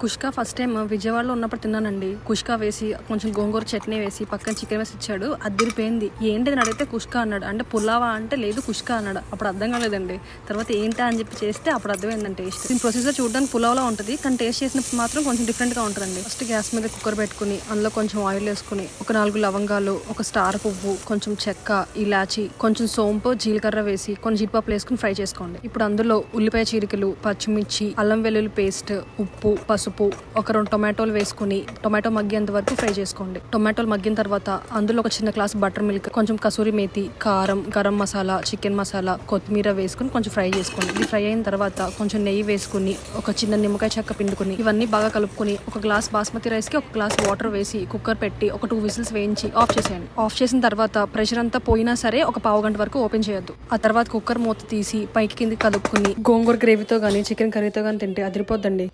కుష్కా first time విజయవాడలో ఉన్నప్పుడు తిన్నానండి. కుష్కా వేసి కొంచెం గోంగూర చట్నీ వేసి పక్కన చికెన్ వేసి ఇచ్చాడు. అదిరిపోయింది ఏంటి అని అడిగితే కుష్కా అన్నాడు. అంటే పులావా అంటే లేదు కుష్కా అన్నాడు. అప్పుడు అర్థం కాలేదండి. తర్వాత ఏంటా? అని చెప్పి చేస్తే అప్పుడు అర్థమైందండి టేస్ట్. దీని ప్రొసీజర్ చూడడానికి పులావ్లా ఉంటుంది. కానీ టేస్ట్ చేసినప్పుడు మాత్రం కొంచెం డిఫరెంట్గా ఉంటుందండి. ఫస్ట్ గ్యాస్ మీద కుక్కర్ పెట్టుకుని అందులో కొంచెం ఆయిల్ వేసుకుని ఒక నాలుగు లవంగాలు ఒక స్టార్ పువ్వు కొంచెం చెక్క ఇలాచి కొంచెం సోంపు జీలకర్ర వేసి కొన్ని జీడిపప్పులు వేసుకుని ఫ్రై చేసుకోండి. ఇప్పుడు అందులో ఉల్లిపాయ చీరికలు పచ్చిమిర్చి అల్లం వెల్లుల్లి పేస్ట్ ఉప్పు పసుపు ఒక రెండు టొమాటోలు వేసుకుని టొమాటో మగ్గేంత వరకు ఫ్రై చేసుకోండి. టొమాటోలు మగ్గిన తర్వాత అందులో ఒక చిన్న గ్లాస్ బటర్ మిల్క్ కొంచెం కసూరి మేతి కారం గరం మసాలా చికెన్ మసాలా కొత్తిమీర వేసుకుని కొంచెం ఫ్రై చేసుకోండి. ఇది ఫ్రై అయిన తర్వాత కొంచెం నెయ్యి వేసుకుని ఒక చిన్న నిమ్మకాయ చెక్క పిండుకుని ఇవన్నీ బాగా కలుపుకొని ఒక గ్లాస్ బాస్మతి రైస్కి ఒక గ్లాస్ వాటర్ వేసి కుక్కర్ పెట్టి ఒక టూ విజిల్స్ వేయించి ఆఫ్ చేసేయండి. ఆఫ్ చేసిన తర్వాత ప్రెషర్ అంతా పోయినా సరే ఒక పావు గంట వరకు ఓపెన్ చేయొద్దు. ఆ తర్వాత కుక్కర్ మూత తీసి పైకి కింద కలుపుకుని గోంగూర గ్రేవీతో గానీ చికెన్ కర్రీతో గానీ తింటే అదిరిపోద్దండి.